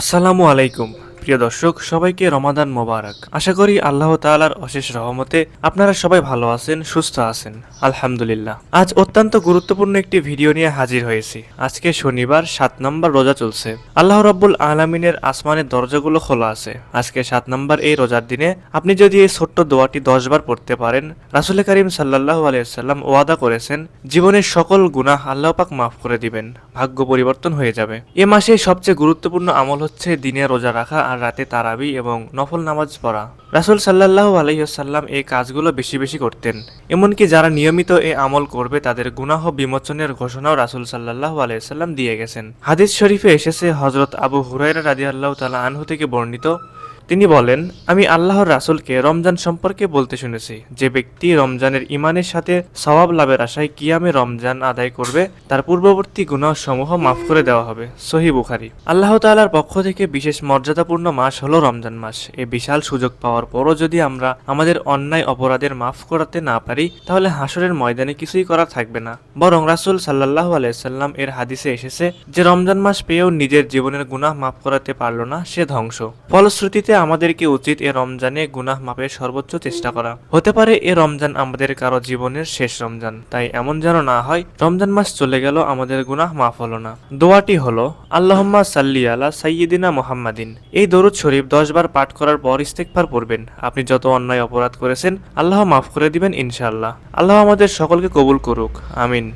আসসালামু আলাইকুম। প্রিয় দর্শক, সবাইকে রমাদান মোবারক। আশা করি আল্লাহ তাআলার অশেষ রহমতে আপনারা সবাই ভালো আছেন, সুস্থ আছেন। আলহামদুলিল্লাহ। আজ অত্যন্ত গুরুত্বপূর্ণ একটি ভিডিও নিয়ে হাজির হয়েছি। আজকে শনিবার, সাত নম্বর রোজা চলছে। আল্লাহ রাব্বুল আলামিনের আসমানের দরজাগুলো খোলা আছে। আজকে সাত নম্বর এই রোজার দিনে আপনি যদি এই ছোট্ট দোয়াটি দশ বার পড়তে পারেন, রাসুল করিম সাল্লাহ আলাইসাল্লাম ওয়াদা করেছেন, জীবনের সকল গুনাহ আল্লাহ পাক মাফ করে দিবেন। ভাগ্য পরিবর্তন হয়ে যাবে। এ মাসে সবচেয়ে গুরুত্বপূর্ণ আমল হচ্ছে দিনে রোজা রাখা আর রাতে তারাবি এবং নফল নামাজ পড়া। রাসুল সাল্লাহ আলহিহসাল্লাম এই কাজগুলো বেশি বেশি করতেন। এমনকি যারা নিয়মিত এ আমল করবে, তাদের গুনাহ বিমোচনের ঘোষণাও রাসুল সাল্লাহ আলাইসাল্লাম দিয়ে গেছেন। হাদিস শরীফে এসেছে হজরত আবু হুরাইরা রাজি আল্লাহ তালা আনহু থেকে বর্ণিত তিনি বলেন, আমি আল্লাহর রাসুলকে রমজান সম্পর্কে বলতে শুনেছি। যে ব্যক্তি রমজানের ইমানের সাথে সওয়াব লাভের আশায় কিয়ামে রমজান আদায় করবে, তার পূর্ববর্তী গুনাহ সমূহ মাফ করে দেওয়া হবে। সহি বুখারি। আল্লাহ তাআলার পক্ষ থেকে বিশেষ মর্যাদাপূর্ণ মাস হলো রমজান মাস। এই বিশাল সুযোগ পাওয়ার পরও যদি আমরা আমাদের অন্যায় অপরাধের মাফ করাতে না পারি, তাহলে হাসরের ময়দানে কিছুই করা থাকবে না। বরং রাসুল সাল্লাহ আলাইসাল্লাম এর হাদিসে এসেছে যে, রমজান মাস পেয়েও নিজের জীবনের গুনাহ মাফ করাতে পারল না, সে ধ্বংস। ফলশ্রুতিতে আমাদেরকে উচিত এ রমজানে গুনাহ মাপের সর্বোচ্চ চেষ্টা করা। হতে পারে এ রমজান আমাদের কারও জীবনের শেষ রমজান, তাই এমন যেন না হয় রমজান মাস চলে গেল, আমাদের গুনাহ মাফ হলো না। দোয়াটি হলো, আল্লাহম্মা সাল্লি আলা সাইয়্যিদিনা মুহাম্মাদিন। এই দরুদ শরীফ দশ বার পাঠ করার পর ইস্তেকবার পড়বেন। আপনি যত অন্যায় অপরাধ করেছেন, আল্লাহ মাফ করে দিবেন ইনশাআল্লাহ। আল্লাহ আমাদের সকলকে কবুল করুক। আমিন।